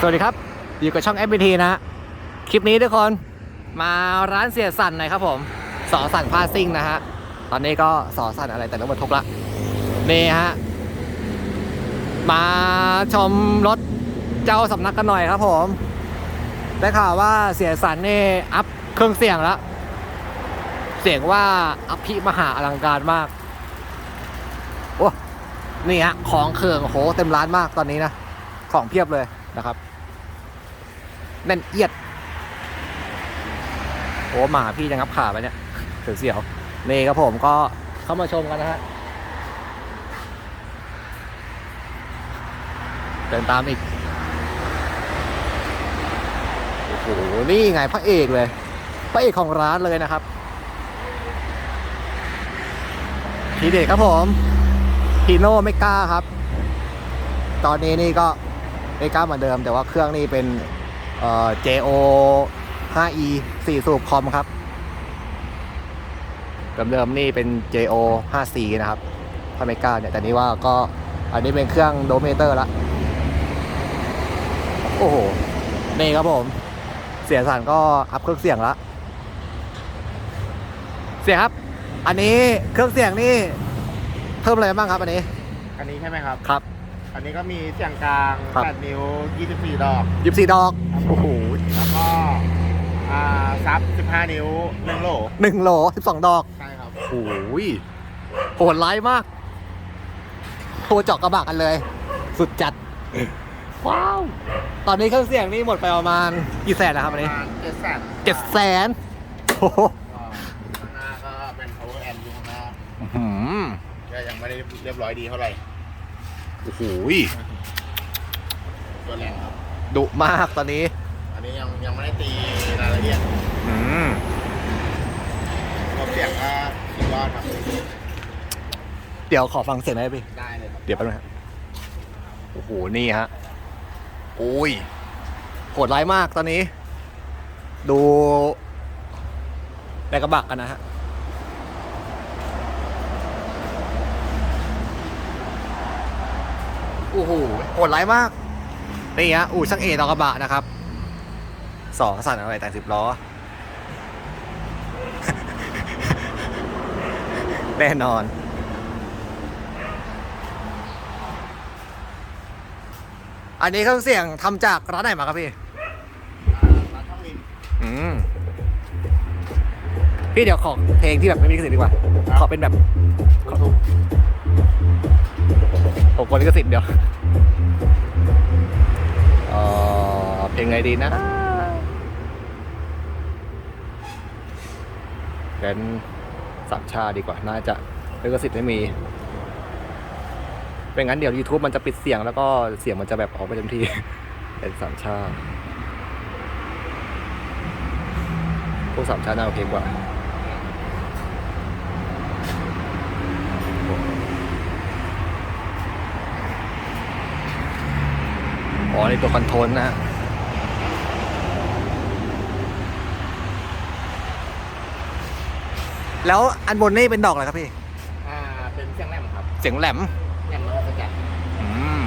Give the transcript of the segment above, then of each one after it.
สวัสดีครับ อยู่กับช่อง FBT นะฮะคลิปนี้ทุกคนมาร้านเสียสันหน่อยครับผมสอสันพาซิ่งนะฮะ ตอนนี้ก็สอสันอะไรแต่รถบรรทุกละนี่ฮะ มาชมรถเจ้าสำนักกันหน่อยครับผม ได้ข่าวว่าเสียสันนี่อัพเครื่องเสียงแล้ว เสียงว่าอภิมหาอลังการมากโอ้นี่ฮะ ของเครื่องโอ้โหเต็มร้านมากตอนนี้นะ ของเพียบเลย นะครับแน่นเอียดโอ้หมาพี่จะงับขาไปเนี่ยเสียวๆนี่ครับผมก็เข้ามาชมกันนะฮะเดินตามอีก โอ้โห นี่ไงพระเอกเลย พระเอกของร้านเลยนะครับ ทีเด็ดครับผมพีโน่ไม่กล้าครับ ตอนนี้นี่ก็ ไม่กล้าเหมือนเดิม แต่ว่าเครื่องนี่เป็นเอ่อ JO 5E 4 สูบคอมครับเดิมๆนี่เป็น JO 5C นะครับถ้าไม่กล้าเนี่ยแต่นี้ว่าก็อันนี้เป็นเครื่องโดเมเตอร์ละโอ้โห นี่ครับผม เสียงสั่นก็อัพเครื่องเสียงละเสียงครับ อันนี้เครื่องเสียงนี่เพิ่มอะไรบ้างครับ อันนี้ อันนี้ใช่ไหมครับครับ อันนี้ก็มีเสียงกลางครับ 8นิ้ว 24 ดอก ยิบสี่ดอก โอ้โหแล้วก็อ่าซับ 15 นิ้ว1โหลหนึ่งโหลสิบสองดอก ใช่ครับ โอ้ยโหดร้ายมากโทรเจาะกระบะกันเลย สุดจัด ว้าว ตอนนี้เครื่องเสียงนี่หมดไปประมาณกี่แสนนะครับอันปนี้ระมาณ7แสนเจ็ดแสนโอ้โหข้างหน้าก็เป็น power amp อยู่ข้างหน้าอื้อหือก็ยังไม่ได้เรียบร้อยดีเท่าไหร่ โอ้โหตัวแรงครับ ดุมากตอนนี้ อันนี้ยังยังไม่ได้ตีรายละเอียดอืมรอบเสียงก็คิดว่าครับเดี๋ยวขอฟังเสียงหน่อยพี่ได้เลยครับเดี๋ยวแป๊บนึงครับโอ้โห นี่ฮะโอ้ยโหดร้ายมากตอนนี้ ดูในกระบะกันนะฮะ โอ้โหโหดร้ายมากนี่ฮะอู่ช่างเอตอกระบะนะครับสองสั่นอะไรแต่สิบล้อ แน่นอน อันนี้เครื่องเสียงทำจากร้านไหนมาครับพี่ร้านช่องลินอืมพี่เดี๋ยวขอเพลงที่แบบไม่มีลิขสิทธิ์ดีกว่า ขอเป็นแบบขอ ผมกดลิขสิทธิ์เดี๋ยวเออเพลงไงดีนะเป็นสามชาดีกว่า น่าจะลิขสิทธิ์ไม่มีเป็นงั้นเดี๋ยว YouTube มันจะปิดเสียงแล้วก็เสียงมันจะแบบออกไปเต็มที่เป็นสามชาพวกสามชาติน่าโอเคกว่า อ๋อในตัวคอนโทรลนะฮะแล้วอันบนนี่เป็นดอกอะไรครับพี่ อ่า เป็นเสียงแหลมครับเสียงแหลมแหลมมันจะจัดอืม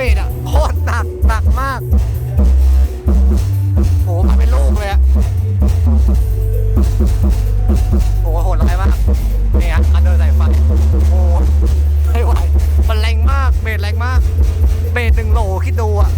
บสอะโคตรหนักหนักมากโหมาเป็นลูกเลยอะโหโหดร้ายมากนี่ยอันเดอร์ใส่ฟันโอ้ไม่ไหวมันแรงมากเบสแรงมาก เบสหนึ่งโหลคิดดูอะ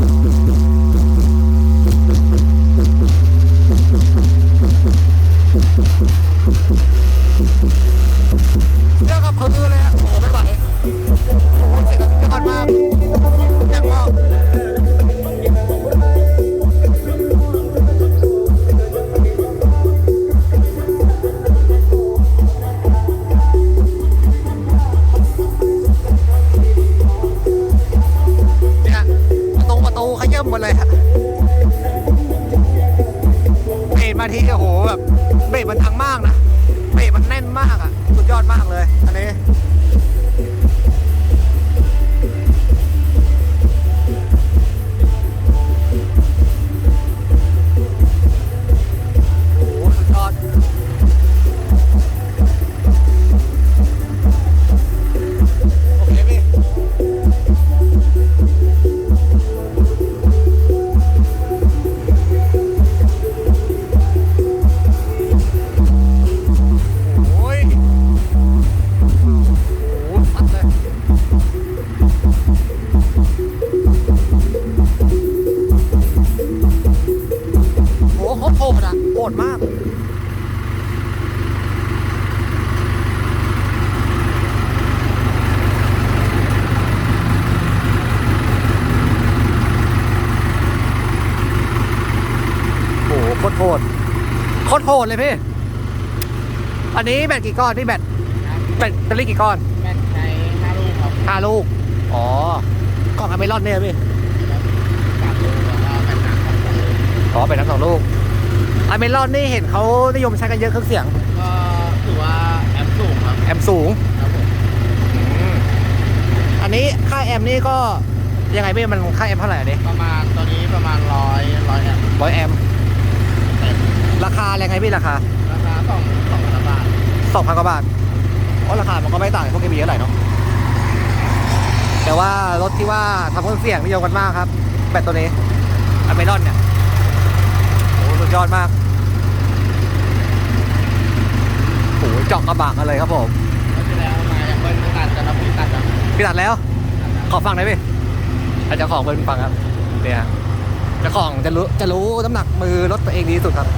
เรื่อเลยโอ้ไม่ไหวโอ้เสียงยอดมากยากบอ โคตรโหดเลยพี่ อันนี้แบตกี่ก้อนพี่แบตแบตแบตเตอรี่กี่ก้อนแม่นใช้ห้าลูกครับห้าลูก อ๋อ กล่องอเมรอนเนี่ยพี่สามลูกแล้วก็เป็นหนักครับอ๋อเป็นทั้งสองลูกอเมรอนนี่เห็นเขานิยมใช้กันเยอะเครื่องเสียง ก็ถือว่าแอมสูงครับแอมป์สูง ครับผมอันนี้ค่าแอมป์นี่ก็ยังไงพี่มันค่าแอมป์เท่าไหร่อันนี้ประมาณตอนนี้ประมาณร้อยร้อยแอมป์ร้อยแอมป์ ราคาอะไรไงพี่ราคาราคาสองสองพันบาทสองพันกว่าบาทเพราะราคามันก็ไม่ต่างจากพวกเอบีเท่าไหร่เนาะแต่ว่ารถที่ว่าทำเครื่องเสียงนิยมกันมากครับ แบตตัวนี้อเมรอนเนี่ยโอ้สุดยอดมากโอ้โหเจาะกระบะกันเลยครับผมแล้วที่แล้วมาอย่างเบิ้ลไม่ตัดแต่เราพี่ตัดแล้วพี่ตัดแล้ว ขอฟังหน่อยพี่อาจจะของเป็นฟังครับเนี่ยเจ้าของจะรู้จะรู้น้ำหนักมือรถตัวเองดีที่สุดครับ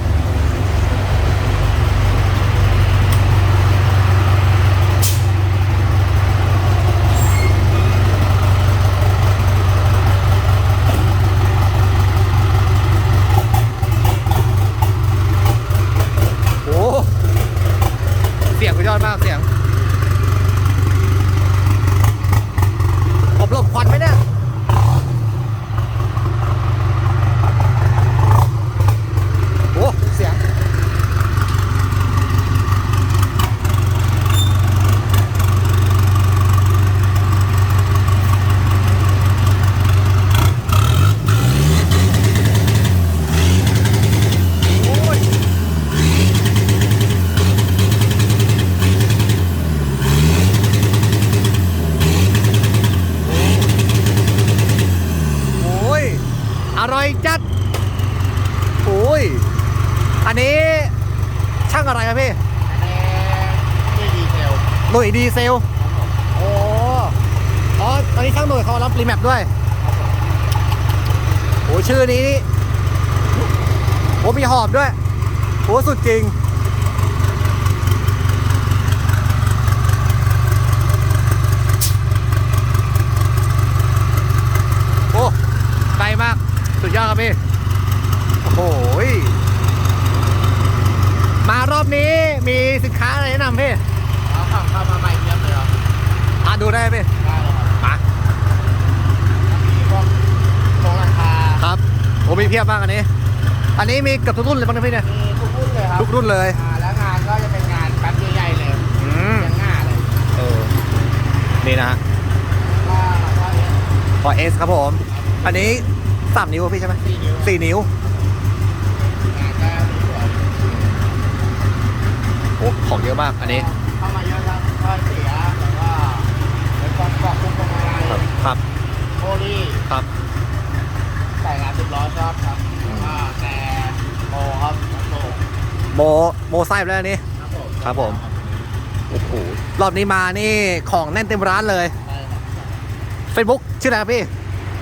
โอ้เสียงสุดยอดมากเสียง ผมหลบควันไหมเนี่ย โอ้เสียง โอ้ย โอ้ย อร่อยจัด โอ้ย อันนี้ช่างอะไรครับพี่ อันนี้ที่ดีเทล หน่ว ยดีเซล โอ้อ๋อตอนนี้ช่างหน่วยเขารับรีแมปด้วยโอ้ชื่อนี้โอ้มีหอบด้วยโอ้สุดจริง โอ้ไกลมาก สุดยอดครับพี่ โอ้โหยมารอบนี้มีสินค้าอะไรแนะนำพี่ อะดูได้ไหมพี่ได้เลยครับมามีพวกโครงราคาครับโอ้มีเพียบมากอันนี้ อันนี้มีเกับทุกรุ่นเลยบ้างนะพี่เนี่ยมีทุกรุ่นเลยครับทุกรุ่นเลยอ่าแล้วงานก็จะเป็นงานแป๊บใหญ่ๆเลยอืมเรียงง่าเลยเออนี่นะฮะก็ก็เนี่ยพอเอสครับผม อันนี้สามนิ้วพี่ใช่ไหมสี่นิ้วสี่นิ้วงานก็มีสวยโอ้ของเยอะมากอันนี้ ครับครับโคลี่ครับใส่งานสิบล้อชอบครับแล้วก็แต่โมครับโมโมโมไซด์แล้วอันนี้ ครับผมครับผม โอ้โหรอบนี้มานี่ของแน่นเต็มร้านเลย ใช่ครับ Facebook ชื่ออะไรครับพี่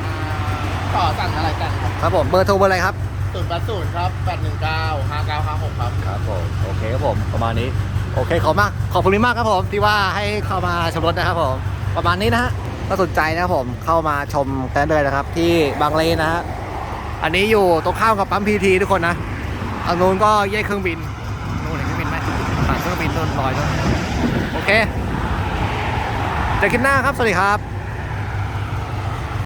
อ่าต่อสั่งอะไรกันครับครับผมเบอร์โทรเบอร์อะไรครับ ศูนย์แปดศูนย์ครับแปดหนึ่งเก้าห้าเก้าห้าหกครับ ครับผมโอเคครับผมประมาณนี้ โอเคขอบมากขอบคุณมากครับผมที่ว่าให้เข้ามาชมรถนะครับผม ประมาณนี้นะฮะ ก็สนใจนะผมเข้ามาชมกันได้เลยนะครับ ที่บางเลนนะฮะอันนี้อยู่ตรงข้ามกับปั๊มพีทีทุกคนนะทางนู้นก็แยกเครื่องบินนู้นเห็นเครื่องบินไหมผ่านเครื่องบินต้นลอยด้วยโอเคเจอกันหน้าครับ สวัสดีครับ